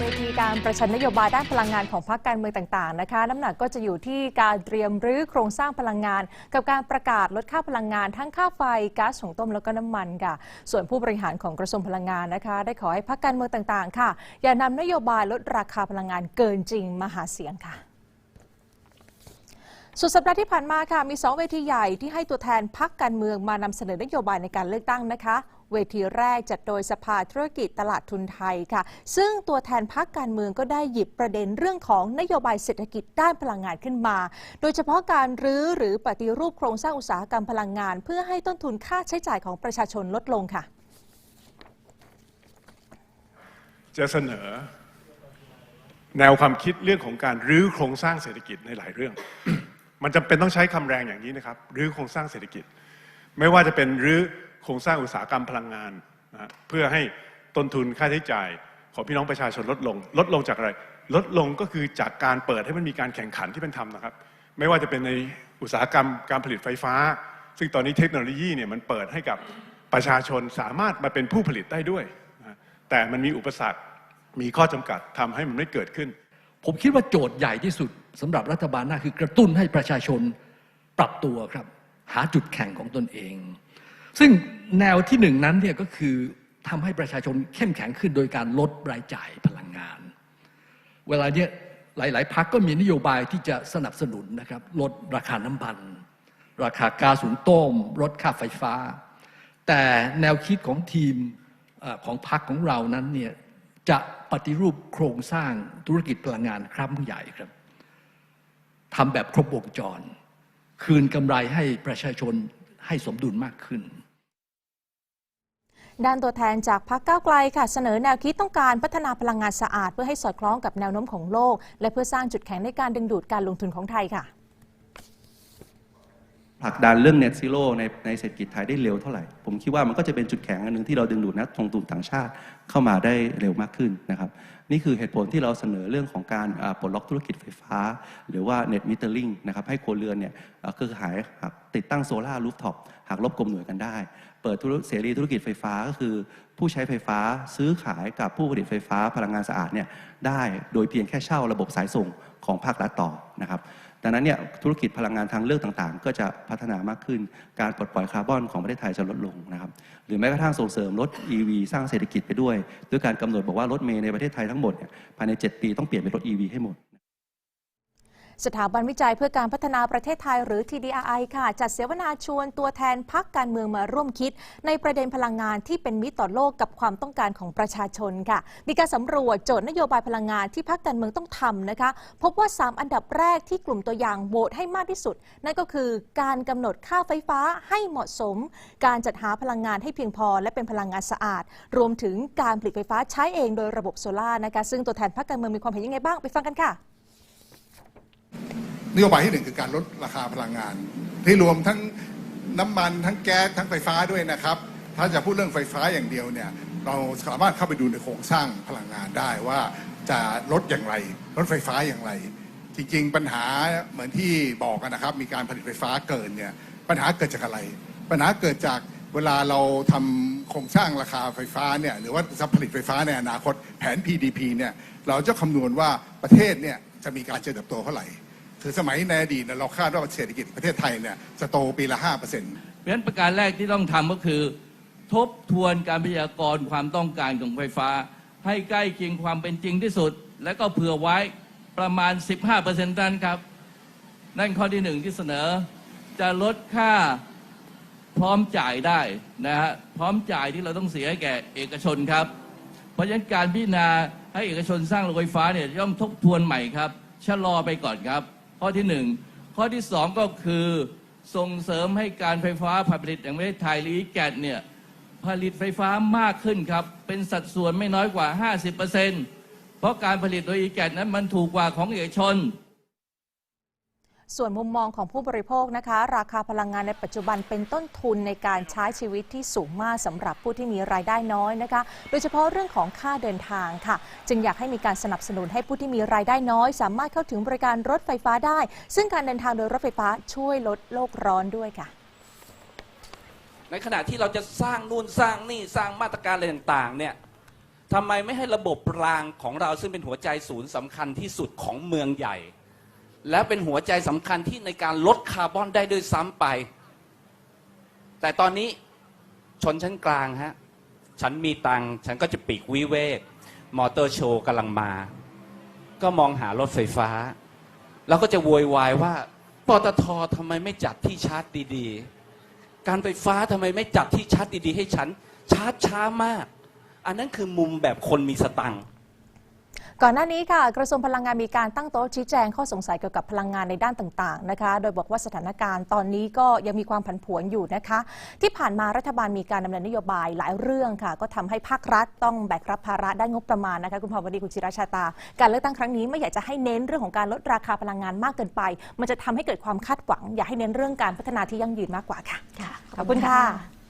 เวทีการประชันนโยบายด้านพลังงานของพรรคการเมืองต่างๆนะคะ น้ำหนักก็จะอยู่ที่การเตรียมรื้อโครงสร้างพลังงาน กับการประกาศลดค่าพลังงานทั้งค่าไฟก๊าซหุงต้มแล้วก็น้ำมันค่ะ ส่วนผู้บริหารของกระทรวงพลังงานนะคะ ได้ขอให้พรรคการเมืองต่างๆ ค่ะ อย่านำนโยบายลดราคาพลังงานเกินจริงมาหาเสียงค่ะสุดสัปดาห์ที่ผ่านมาค่ะมี 2 เวทีใหญ่ที่ให้ตัวแทนพักการเมืองมานำเสนอนโยบายในการเลือกตั้งนะคะ เวทีแรกจัดโดยสภาธุรกิจตลาดทุนไทยค่ะ ซึ่งตัวแทนพักการเมืองก็ได้หยิบประเด็นเรื่องของนโยบายเศรษฐกิจด้านพลังงานขึ้นมา โดยเฉพาะการรื้อหรือปฏิรูปโครงสร้างอุตสาหกรรมพลังงาน เพื่อให้ต้นทุนค่าใช้จ่ายของประชาชนลดลงค่ะ จะเสนอ แนวความคิดเรื่องของการรื้อโครงสร้างเศรษฐกิจในหลายเรื่อง มันจำเป็นต้องใช้คำแรงอย่างนี้นะครับรื้อโครงสร้างเศรษฐกิจ ไม่ว่าจะเป็นรื้อ โครงสร้างอุตสาหกรรมพลังงานนะเพื่อให้ต้นทุนค่าใช้จ่ายของพี่น้องประชาชนลดลง ลดลงจากอะไร ลดลงก็คือจากการเปิดให้มันมีการแข่งขันที่เป็นธรรมนะครับ ไม่ว่าจะเป็นในอุตสาหกรรมการผลิตไฟฟ้า ซึ่งตอนนี้เทคโนโลยีเนี่ยมันเปิดให้กับประชาชนสามารถมาเป็นผู้ผลิตได้ด้วยนะแต่มันมีอุปสรรคมีข้อจำกัดทำให้มันไม่เกิดขึ้น ผมคิดว่าโจทย์ใหญ่ที่สุดสำหรับรัฐบาลหน้าคือกระตุ้นให้ประชาชนปรับตัวครับ หาจุดแข่งของตนเอง ซึ่งแนวที่หนึ่งนั้นเนี่ยก็คือทำให้ประชาชนเข้มแข็งขึ้นโดยการลดรายจ่ายพลังงาน เวลาเนี้ยหลาย ๆพักก็มีนโยบายที่จะสนับสนุนนะครับลดราคาน้ำมันราคาก๊าซหุงต้มลดค่าไฟฟ้า แต่แนวคิดของทีมอของพรรคของเรานั้นเนี่ยจะปฏิรูปโครงสร้างธุรกิจพลังงานครั้งใหญ่ครับทำแบบครบวงจร คืนกำไรให้ประชาชนให้สมดุลมากขึ้น ด้านตัวแทนจากพรรคก้าวไกลค่ะ เสนอแนวคิดต้องการพัฒนาพลังงานสะอาด เพื่อให้สอดคล้องกับแนวโน้มของโลก และเพื่อสร้างจุดแข็งในการดึงดูดการลงทุนของไทยค่ะ ผลักดันเรื่อง net zero ในในเศรษฐกิจไทยได้เร็วเท่าไหร่ ผมคิดว่ามันก็จะเป็นจุดแข็งอันหนึ่งที่เราดึงดูดนักลงทุนต่างชาติเข้ามาได้เร็วมากขึ้นนะครับ นี่คือเหตุผลที่เราเสนอเรื่องของการปลดล็อกธุรกิจไฟฟ้า หรือว่า net metering นะครับให้ครัวเรือนเนี่ยคือหายหากติดตั้งโซลาร์รูฟท็อปหากลบกลมหน่วยกันได้ เปิดธุรเสรีธุรกิจไฟฟ้าก็คือ ผู้ใช้ไฟฟ้าซื้อขายกับผู้ผลิตไฟฟ้าพลังงานสะอาดเนี่ยได้โดยเพียงแค่เช่าระบบสายส่ง ของภาครัฐต่อนะครับดังนั้นเนี่ยธุรกิจพลังงานทางเลือกต่างๆ ก็จะพัฒนามากขึ้น การปลดปล่อยคาร์บอนของประเทศไทยจะลดลงนะครับ หรือแม้กระทั่งส่งเสริมรถ EV สร้างเศรษฐกิจไปด้วย ด้วยการกำหนดบอกว่ารถเมย์ในประเทศไทยทั้งหมดเนี่ยภายใน 7 ปีต้องเปลี่ยนเป็นรถ EV ให้หมด สถาบันวิจัยเพื่อการพัฒนาประเทศไทยหรือ TDRI ค่ะ จัดเสวนาชวนตัวแทนพักการเมืองมาร่วมคิด ในประเด็นพลังงานที่เป็นมิตรต่อโลกกับความต้องการของประชาชนค่ะ มีการสำรวจโจทย์นโยบายพลังงานที่พักการเมืองต้องทำนะคะ พบว่า 3 อันดับแรกที่กลุ่มตัวอย่างโหวตให้มากที่สุด นั่นก็คือการกำหนดค่าไฟฟ้าให้เหมาะสม การจัดหาพลังงานให้เพียงพอ และเป็นพลังงานสะอาด รวมถึงการผลิตไฟฟ้าใช้เองโดยระบบโซลาร์นะคะซึ่งตัวแทนพักการเมืองมีความเห็นยังไงบ้างไปฟังกันค่ะ นโยบายที่หนึ่งคือการลดราคาพลังงาน ที่รวมทั้งน้ำมันทั้งแก๊สทั้งไฟฟ้าด้วยนะครับ ถ้าจะพูดเรื่องไฟฟ้าอย่างเดียวเนี่ยเราสามารถเข้าไปดูในโครงสร้างพลังงานได้ว่าจะลดอย่างไรลดไฟฟ้าอย่างไร จริงๆ ปัญหาเหมือนที่บอกกันนะครับ มีการผลิตไฟฟ้าเกินเนี่ยปัญหาเกิดจากอะไร ปัญหาเกิดจากเวลาเราทำโครงสร้างราคาไฟฟ้าเนี่ยหรือว่าจะผลิตไฟฟ้าในอนาคตแผน PDP เนี่ยเราจะคำนวณว่าประเทศเนี่ยจะมีการเจริญเติบโตเท่าไหร่ คือสมัยในอดีตเนี่ยเราคาดว่าเศรษฐกิจประเทศไทยเนี่ยจะโตปีละ5%เพราะฉะนั้นประการแรกที่ต้องทำก็คือ ทบทวนการพยากรณ์ความต้องการของไฟฟ้า ให้ใกล้เคียงความเป็นจริงที่สุด และก็เผื่อไว้ประมาณ 15%นั้นครับ นั่นข้อที่หนึ่งที่เสนอ จะลดค่าพร้อมจ่ายได้นะฮะพร้อมจ่ายที่เราต้องเสียให้แก่เอกชนครับ เพราะฉะนั้นการพิจารณาให้เอกชนสร้างโรงไฟฟ้าเนี่ยย่อมทบทวนใหม่ครับชะลอไปก่อนครับ ข้อที่หนึ่งข้อที่สองก็คือส่งเสริมให้การไฟฟ้าผลิตแห่งประเทศไทยหรืออีแกดเนี่ยผลิตไฟฟ้ามากขึ้นครับ เป็นสัดส่วนไม่น้อยกว่า 50%เพราะการผลิตโดยอีแกดนั้นมันถูกกว่าของเอกชน ส่วนมุมมองของผู้บริโภคนะคะ ราคาพลังงานในปัจจุบันเป็นต้นทุนในการใช้ชีวิตที่สูงมากสำหรับผู้ที่มีรายได้น้อยนะคะ โดยเฉพาะเรื่องของค่าเดินทางค่ะ จึงอยากให้มีการสนับสนุนให้ผู้ที่มีรายได้น้อย สามารถเข้าถึงบริการรถไฟฟ้าได้ ซึ่งการเดินทางโดยรถไฟฟ้าช่วยลดโลกร้อนด้วยค่ะ ในขณะที่เราจะสร้างนู่นสร้างนี่สร้างมาตรการอะไรต่างๆเนี่ยทำไมไม่ให้ระบบรางของเราซึ่งเป็นหัวใจศูนย์สำคัญที่สุดของเมืองใหญ่ และเป็นหัวใจสำคัญที่ในการลดคาร์บอนได้ด้วยซ้ำไป แต่ตอนนี้ชนชั้นกลางฮะ ฉันมีตังฉันก็จะปีกวิเวก มอเตอร์โชว์กำลังมา ก็มองหารถไฟฟ้า แล้วก็จะโวยวายว่าปตททำไมไม่จัดที่ชาร์จดีๆ การไฟฟ้าทำไมไม่จัดที่ชาร์จดีๆ ให้ฉัน ชาร์จช้ามาก อันนั้นคือมุมแบบคนมีสตังค์ ก่อนหน้านี้ค่ะ กระทรวงพลังงานมีการตั้งโต๊ะชี้แจงข้อสงสัยเกี่ยวกับพลังงานในด้านต่างๆนะคะ โดยบอกว่าสถานการณ์ตอนนี้ก็ยังมีความผันผวนอยู่นะคะ ที่ผ่านมารัฐบาลมีการดำเนินนโยบายหลายเรื่องค่ะ ก็ทำให้ภาครัฐต้องแบกรับภาระด้านงบประมาณนะคะคุณพรวดีคุณจิราชาตา การเลือกตั้งครั้งนี้ไม่อยากจะให้เน้นเรื่องของการลดราคาพลังงานมากเกินไป มันจะทำให้เกิดความคาดหวัง อยากให้เน้นเรื่องการพัฒนาที่ยั่งยืนมากกว่าค่ะค่ะขอบคุณค่ะ